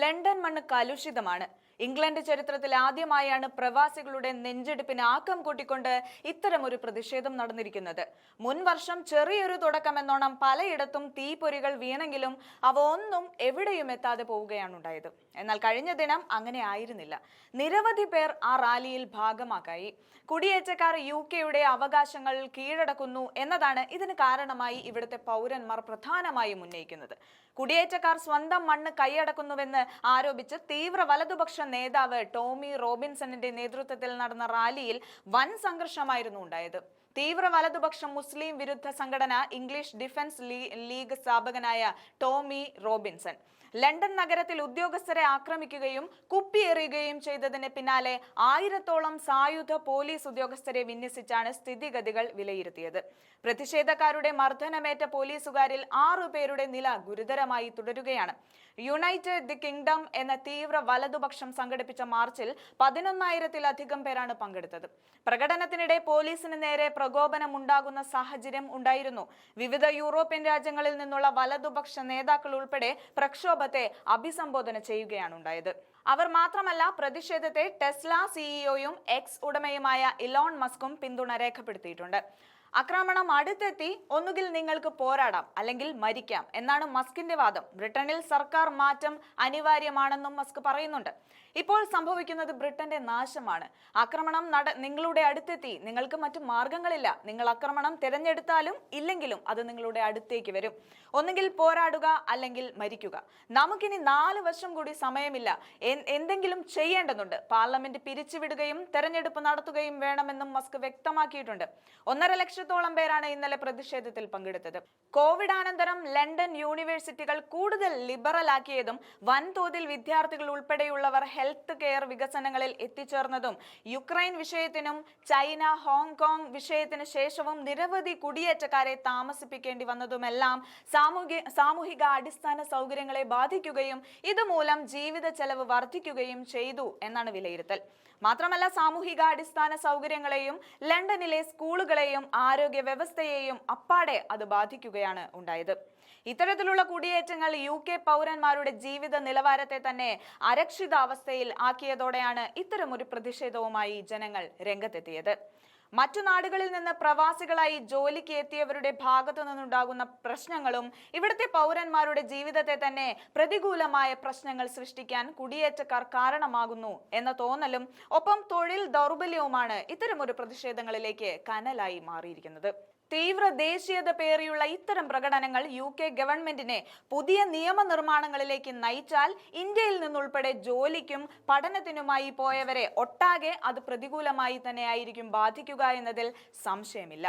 London മണ്ണ് കലുഷിതമാണ്. England ചരിത്രത്തിൽ ആദ്യമായാണ് പ്രവാസികളുടെ നെഞ്ചെടുപ്പിന് ആക്കം കൂട്ടിക്കൊണ്ട് ഇത്തരമൊരു പ്രതിഷേധം നടന്നിരിക്കുന്നത്. മുൻവർഷം ചെറിയൊരു തുടക്കമെന്നോണം പലയിടത്തും തീപ്പൊരികൾ വീണെങ്കിലും അവ ഒന്നും എവിടെയും എത്താതെ പോവുകയാണ് ഉണ്ടായത്. എന്നാൽ കഴിഞ്ഞ ദിനം അങ്ങനെ ആയിരുന്നില്ല. നിരവധി പേർ ആ റാലിയിൽ ഭാഗമാക്കായി കുടിയേറ്റക്കാർ യു കെയുടെ അവകാശങ്ങൾ കീഴടക്കുന്നു എന്നതാണ് ഇതിന് കാരണമായി ഇവിടുത്തെ പൗരന്മാർ പ്രധാനമായും ഉന്നയിക്കുന്നത്. കുടിയേറ്റക്കാർ സ്വന്തം മണ്ണ് കൈയടക്കുന്നുവെന്ന് ആരോപിച്ച് തീവ്ര വലതുപക്ഷ നേതാവ് ടോമി റോബിൻസണിന്റെ നേതൃത്വത്തിൽ നടന്ന റാലിയിൽ വൻ സംഘർഷമായിരുന്നു ഉണ്ടായത്. തീവ്ര വലതുപക്ഷം മുസ്ലിം വിരുദ്ധ സംഘടന ഇംഗ്ലീഷ് ഡിഫൻസ് ലീഗ് സ്ഥാപകനായ ടോമി റോബിൻസൺ. ലണ്ടൻ നഗരത്തിൽ ഉദ്യോഗസ്ഥരെ ആക്രമിക്കുകയും കുപ്പിയെറിയുകയും ചെയ്തതിന് പിന്നാലെ ആയിരത്തോളം സായുധ പോലീസ് ഉദ്യോഗസ്ഥരെ വിന്യസിച്ചാണ് സ്ഥിതിഗതികൾ വിലയിരുത്തിയത്. പ്രതിഷേധക്കാരുടെ മർദ്ദനമേറ്റ പോലീസുകാരിൽ ആറു പേരുടെ നില ഗുരുതരമായി തുടരുകയാണ്. യുണൈറ്റഡ് ദി കിങ്ഡം എന്ന തീവ്ര വലതുപക്ഷം സംഘടിപ്പിച്ച മാർച്ചിൽ പതിനൊന്നായിരത്തിലധികം പേരാണ് പങ്കെടുത്തത്. പ്രകടനത്തിനിടെ പോലീസിന് നേരെ പ്രകോപനമുണ്ടാകുന്ന സാഹചര്യം ഉണ്ടായിരുന്നു. വിവിധ യൂറോപ്യൻ രാജ്യങ്ങളിൽ നിന്നുള്ള വലതുപക്ഷ നേതാക്കൾ ഉൾപ്പെടെ പ്രക്ഷോഭത്തെ അഭിസംബോധന ചെയ്യുകയാണ് ഉണ്ടായത്. അവർ മാത്രമല്ല പ്രതിഷേധത്തെ ടെസ്ല സിഇഒയും എക്സ് ഉടമയുമായ ഇലോൺ മസ്കും പിന്തുണ രേഖപ്പെടുത്തിയിട്ടുണ്ട്. ആക്രമണം അടുത്തെത്തി ഒന്നുകിൽ നിങ്ങൾക്ക് പോരാടാം അല്ലെങ്കിൽ മരിക്കാം എന്നാണ് മസ്കിന്റെ വാദം. ബ്രിട്ടനിൽ സർക്കാർ മാറ്റം അനിവാര്യമാണെന്നും മസ്ക് പറയുന്നുണ്ട്. ഇപ്പോൾ സംഭവിക്കുന്നത് ബ്രിട്ടന്റെ നാശമാണ്. ആക്രമണം നട നിങ്ങളുടെ അടുത്തെത്തി. നിങ്ങൾക്ക് മറ്റു മാർഗങ്ങളില്ല. നിങ്ങൾ ആക്രമണം തിരഞ്ഞെടുത്താലും ഇല്ലെങ്കിലും അത് നിങ്ങളുടെ അടുത്തേക്ക് വരും. ഒന്നുകിൽ പോരാടുക അല്ലെങ്കിൽ മരിക്കുക. നമുക്കിനി നാല് വർഷം കൂടി സമയമില്ല. എന്തെങ്കിലും ചെയ്യേണ്ടതുണ്ട്. പാർലമെന്റ് പിരിച്ചുവിടുകയും തെരഞ്ഞെടുപ്പ് നടത്തുകയും വേണമെന്നും മസ്ക് വ്യക്തമാക്കിയിട്ടുണ്ട്. ഒന്നര ലക്ഷത്തോളം പേരാണ് ഇന്നലെ പ്രതിഷേധത്തിൽ പങ്കെടുത്തത്. കോവിഡ് അനന്തരം ലണ്ടൻ യൂണിവേഴ്സിറ്റികൾ കൂടുതൽ ലിബറൽ ആക്കിയതും വൻതോതിൽ വിദ്യാർത്ഥികൾ ഉൾപ്പെടെയുള്ളവർ ഹെൽത്ത് കെയർ വികസനങ്ങളിൽ എത്തിച്ചേർന്നതും യുക്രൈൻ വിഷയത്തിനും ചൈന ഹോങ്കോങ് വിഷയത്തിന് ശേഷവും നിരവധി കുടിയേറ്റക്കാരെ താമസിപ്പിക്കേണ്ടി വന്നതുമെല്ലാം സാമൂഹിക സാമൂഹിക അടിസ്ഥാന സൗകര്യങ്ങളെ ബാധിക്കുകയും ഇതുമൂലം ജീവിത ചെലവ് വർദ്ധിക്കുകയും ചെയ്തു എന്നാണ് വിലയിരുത്തൽ. മാത്രമല്ല സാമൂഹികാടിസ്ഥാന സൗകര്യങ്ങളെയും ലണ്ടനിലെ സ്കൂളുകളെയും ആരോഗ്യ വ്യവസ്ഥയെയും അപ്പാടെ അത് ബാധിക്കുകയാണ് ഉണ്ടായത്. ഇത്തരത്തിലുള്ള കുടിയേറ്റങ്ങൾ യു കെ പൗരന്മാരുടെ ജീവിത നിലവാരത്തെ തന്നെ അരക്ഷിതാവസ്ഥയിൽ ആക്കിയതോടെയാണ് ഇത്തരമൊരു പ്രതിഷേധവുമായി ജനങ്ങൾ രംഗത്തെത്തിയത്. മറ്റു നാടുകളിൽ നിന്ന് പ്രവാസികളായി ജോലിക്ക് എത്തിയവരുടെ ഭാഗത്തു നിന്നുണ്ടാകുന്ന പ്രശ്നങ്ങളും ഇവിടുത്തെ പൗരന്മാരുടെ ജീവിതത്തെ തന്നെ പ്രതികൂലമായ പ്രശ്നങ്ങൾ സൃഷ്ടിക്കാൻ കുടിയേറ്റക്കാർ കാരണമാകുന്നു എന്ന തോന്നലും ഒപ്പം തൊഴിൽ ദൗർബല്യവുമാണ് ഇത്തരമൊരു പ്രതിഷേധങ്ങളിലേക്ക് കനലായി മാറിയിരിക്കുന്നത്. തീവ്ര ദേശീയത പേറിയുള്ള ഇത്തരം പ്രകടനങ്ങൾ യു കെ ഗവൺമെന്റിനെ പുതിയ നിയമനിർമ്മാണങ്ങളിലേക്ക് നയിച്ചാൽ ഇന്ത്യയിൽ നിന്നുൾപ്പെടെ ജോലിക്കും പഠനത്തിനുമായി പോയവരെ ഒട്ടാകെ അത് പ്രതികൂലമായി തന്നെയായിരിക്കും ബാധിക്കുക എന്നതിൽ സംശയമില്ല.